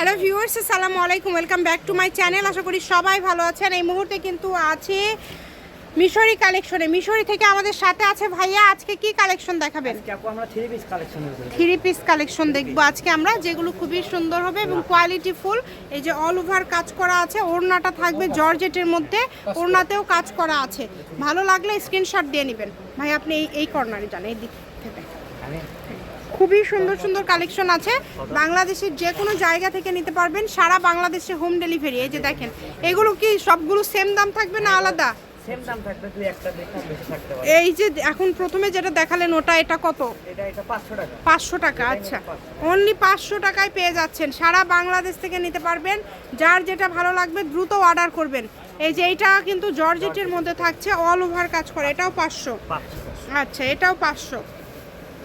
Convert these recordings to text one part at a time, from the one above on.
Hello viewers আসসালামু আলাইকুম welcome back to my channel. আশা করি সবাই ভালো আছেন। এই মুহূর্তে কিন্তু আছে মিশরি কালেকশনে। মিশরি থেকে আমাদের সাথে আছে ভাইয়া। আজকে কি কালেকশন দেখাবেন? থ্রি পিস কালেকশন দেখব। আজকে আমরা যেগুলো খুবই সুন্দর হবে এবং কোয়ালিটি ফুল এই যে অল ওভার কাজ করা আছে ওড়নাটা থাকবে জর্জেটের মধ্যে ওড়নাতেও কাজ করা আছে। ভালো লাগলে স্ক্রিনশট দিয়ে নেবেন। ভাই আপনি এই এই কর্নারে যান এই দিক থেকে। খুবই সুন্দর সুন্দর কালেকশন আছে। বাংলাদেশের যে কোনো জায়গা থেকে নিতে পারবেন। সারা বাংলাদেশে হোম ডেলিভারি এই যে দেখেন এগুলো কি সবগুলো সেম দাম থাকবে না আলাদা? এই যে এখন প্রথমে যেটা দেখালেন ওটা এটা কত? এটা এটা পাঁচশো টাকা। আচ্ছা। অনলি পাঁচশো টাকায় পেয়ে যাচ্ছেন। সারা বাংলাদেশ থেকে নিতে পারবেন। যার যেটা ভালো লাগবে দ্রুত অর্ডার করবেন। এই যে এইটা কিন্তু জর্জেটের মধ্যে থাকছে অল ওভার কাজ করে। এটাও পাঁচশো। আচ্ছা এটাও পাঁচশো।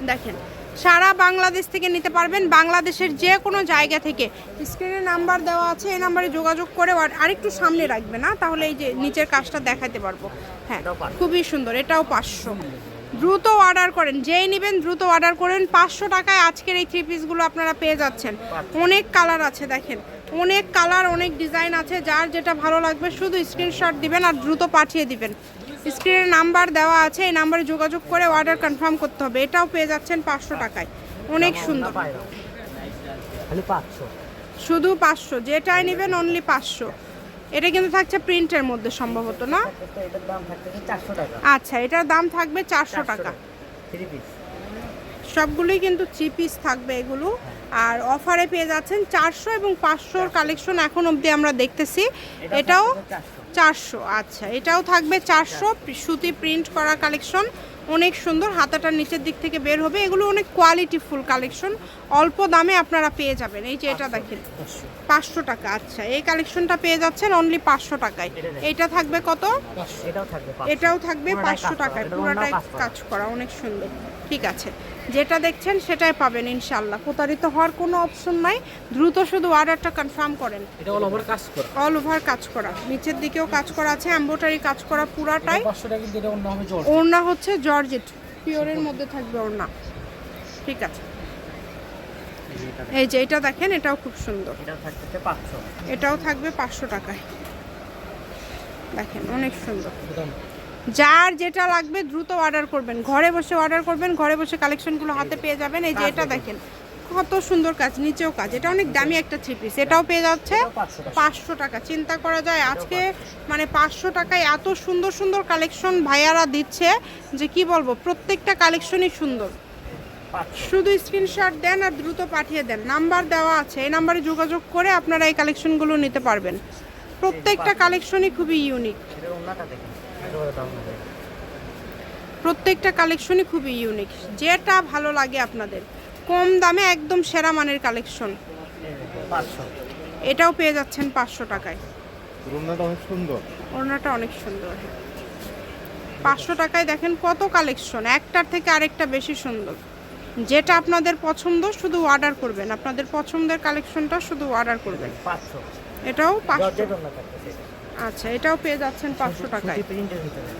দেখেন সারা বাংলাদেশ থেকে নিতে পারবেন বাংলাদেশের যে কোনো জায়গা থেকে। স্ক্রিনে নাম্বার দেওয়া আছে এই নাম্বারে যোগাযোগ করে আরেকটু সামনে রাখবে না? তাহলে এই যে নিচের কাজটা দেখাতে পারব। হ্যাঁ খুবই সুন্দর এটাও পাঁচশো। দ্রুত অর্ডার করেন যেই নেবেন দ্রুত অর্ডার করেন। পাঁচশো টাকায় আজকের এই থ্রি পিসগুলো আপনারা পেয়ে যাচ্ছেন। অনেক কালার আছে দেখেন। অনেক কালার অনেক ডিজাইন আছে। যার যেটা ভালো লাগবে শুধু স্ক্রিনশট দিবেন আর দ্রুত পাঠিয়ে দিবেন। স্ক্রিনের নাম্বার দেওয়া আছে এই নাম্বারে যোগাযোগ করে অর্ডার কনফার্ম করতে হবে। এটাও পেয়ে যাচ্ছেন পাঁচশো টাকায়। অনেক সুন্দর। শুধু পাঁচশো। যেটাই নেবেন অনলি পাঁচশো। এটা কিন্তু থাকছে প্রিন্টের মধ্যে সম্ভবত না? আচ্ছা এটার দাম থাকবে চারশো টাকা। সবগুলোই কিন্তু থ্রি পিস থাকবে এগুলো। আর অফারে পেয়ে যাচ্ছেন চারশো এবং পাঁচশোর কালেকশন এখন অবধি আমরা দেখতেছি। এটাও চারশো আচ্ছা। এটাও থাকবে চারশো। সুতি প্রিন্ট করা কালেকশন অনেক সুন্দর। হাতাটার নিচের দিক থেকে বের হবে। এগুলো অনেক কোয়ালিটি ফুল কালেকশন অল্প দামে আপনারা পেয়ে যাবেন। এই যে এটা দেখেন পাঁচশো। টাকা আচ্ছা। এই কালেকশনটা পেয়ে যাচ্ছেন অনলি পাঁচশো টাকায়। এইটা থাকবে কত? এটাও থাকবে এটাও থাকবে পাঁচশো টাকায়। পুরোটাই। কাজ করা অনেক সুন্দর। ঠিক আছে। যেটা দেখছেন সেটাই পাবেন ইনশাল্লাহ প্রতারিত হওয়ার কোনো অপশন নাই। দ্রুত শুধু অর্ডারটা কনফার্ম করেন। এটা অল ওভার কাজ করা। অল ওভার কাজ করা। নিচের দিকেও কাজ করা আছে এম্বোটারি কাজ করা পুরাটাই। ওড়না হচ্ছে জর্জেট। পিওরের মধ্যে থাকবে ওড়না। ঠিক আছে। এই যে এটা দেখেন এটাও খুব সুন্দর। এটাও থাকবে পাঁচশো টাকায়। দেখেন অনেক সুন্দর। যার যেটা লাগবে দ্রুত অর্ডার করবেন। ঘরে বসে অর্ডার করবেন ঘরে বসে কালেকশনগুলো হাতে পেয়ে যাবেন। এই যে এটা দেখেন কত সুন্দর কাজ নিচেও কাজ। এটা অনেক দামি একটা থ্রি পিস এটাও পেয়ে যাচ্ছে পাঁচশো টাকা। চিন্তা করা যায় আজকে মানে পাঁচশো টাকায় এত সুন্দর সুন্দর কালেকশন ভাইয়ারা দিচ্ছে যে কি বলব প্রত্যেকটা কালেকশনই সুন্দর। শুধু স্ক্রিনশট দেন আর দ্রুত পাঠিয়ে দেন। নাম্বার দেওয়া আছে। এই নাম্বারে যোগাযোগ করে আপনারা এই কালেকশনগুলো নিতে পারবেন। প্রত্যেকটা কালেকশনই খুবই ইউনিক প্রত্যেকটা কালেকশনই খুবই ইউনিক যেটা ভালো লাগে আপনাদের। কম দামে একদম সেরা মানের কালেকশন। এটাও পেয়ে যাচ্ছেন পাঁচশো টাকায়। রুমনাটা অনেক সুন্দর। ওড়নাটা অনেক সুন্দর। পাঁচশো টাকায় দেখেন কত কালেকশন। একটার থেকে আরেকটা বেশি সুন্দর। যেটা আপনাদের পছন্দ শুধু অর্ডার করবেন। আপনাদের পছন্দের কালেকশনটা শুধু অর্ডার করবেন। পাঁচশো। এটাও পাঁচশো। আচ্ছা এটাও পেয়ে যাচ্ছেন পাঁচশো টাকায়। প্রিন্টের ভিতরে।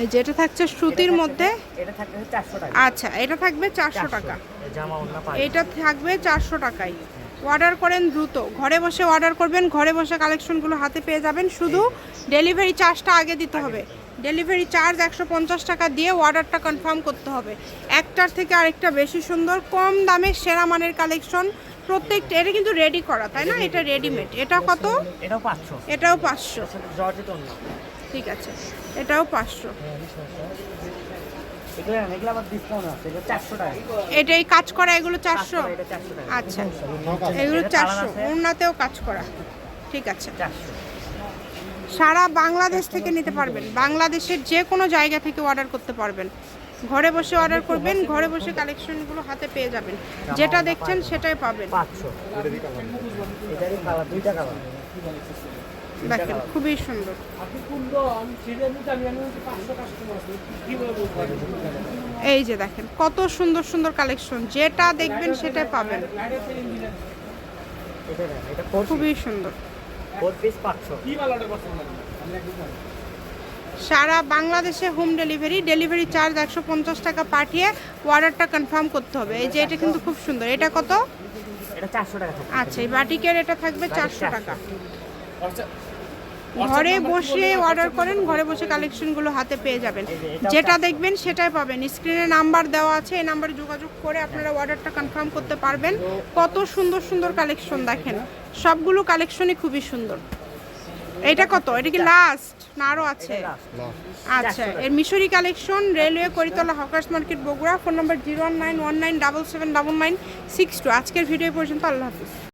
এই যেটা থাকছে সুতির মধ্যে? এটা টাকা। আচ্ছা এটা থাকবে চারশো টাকা। এই জামা এটা থাকবে চারশো টাকায়। অর্ডার করেন দ্রুত। ঘরে বসে অর্ডার করবেন ঘরে বসে কালেকশনগুলো হাতে পেয়ে যাবেন। শুধু ডেলিভারি চার্জটা আগে দিতে হবে। ডেলিভারি চার্জ একশো পঞ্চাশ টাকা দিয়ে অর্ডারটা কনফার্ম করতে হবে। একটার থেকে আরেকটা বেশি সুন্দর কম দামে সেরা মানের কালেকশন প্রত্যেকটা এটা কিন্তু রেডি করা তাই না? এটা রেডিমেড এটা কত? এটাও পাঁচশো। এটাও পাঁচশো। ঠিক আছে। এটাও পাঁচশো। এগুলো এগুলো আবার ডিসকাউন্ট আছে এগুলো চারশো টাকা। এটা এই কাজ করা এগুলো চারশো? এটা আচ্ছা। এগুলো চারশো। ওড়নাতেও কাজ করা। ঠিক আছে। চারশো। সারা বাংলাদেশ থেকে নিতে পারবেন। বাংলাদেশের যে কোনো জায়গা থেকে অর্ডার করতে পারবেন। ঘরে বসে অর্ডার করবেন ঘরে বসে কালেকশনগুলো হাতে পেয়ে যাবেন। যেটা দেখছেন সেটাই পাবেন। দেখেন খুবই সুন্দর। এই যে দেখেন কত সুন্দর সুন্দর কালেকশন যেটা দেখবেন সেটাই পাবেন। খুবই সুন্দর। সারা বাংলাদেশে হোম ডেলিভারি ডেলিভারি চার্জ একশো পঞ্চাশ টাকা পাঠিয়ে অর্ডারটা কনফার্ম করতে হবে। এই যে এটা কিন্তু খুব সুন্দর। এটা কত? আচ্ছা এই বাটিকের এটা থাকবে চারশো টাকা। আচ্ছা ঘরে বসে অর্ডার করেন ঘরে বসে কালেকশনগুলো হাতে পেয়ে যাবেন। যেটা দেখবেন সেটাই পাবেন। স্ক্রিনে নাম্বার দেওয়া আছে এই নাম্বারে যোগাযোগ করে আপনারা অর্ডারটা কনফার্ম করতে পারবেন। কত সুন্দর সুন্দর কালেকশন দেখেন। সবগুলো কালেকশনই খুবই সুন্দর। এটা কত? এটা কি লাস্ট না আরও আছে? আচ্ছা এর মিশরি collection railway Karitala hawkers market Bogura phone number zero one nine one nine double seven double nine six two. আজকের ভিডিও পর্যন্ত আল্লাহ হাফিজ।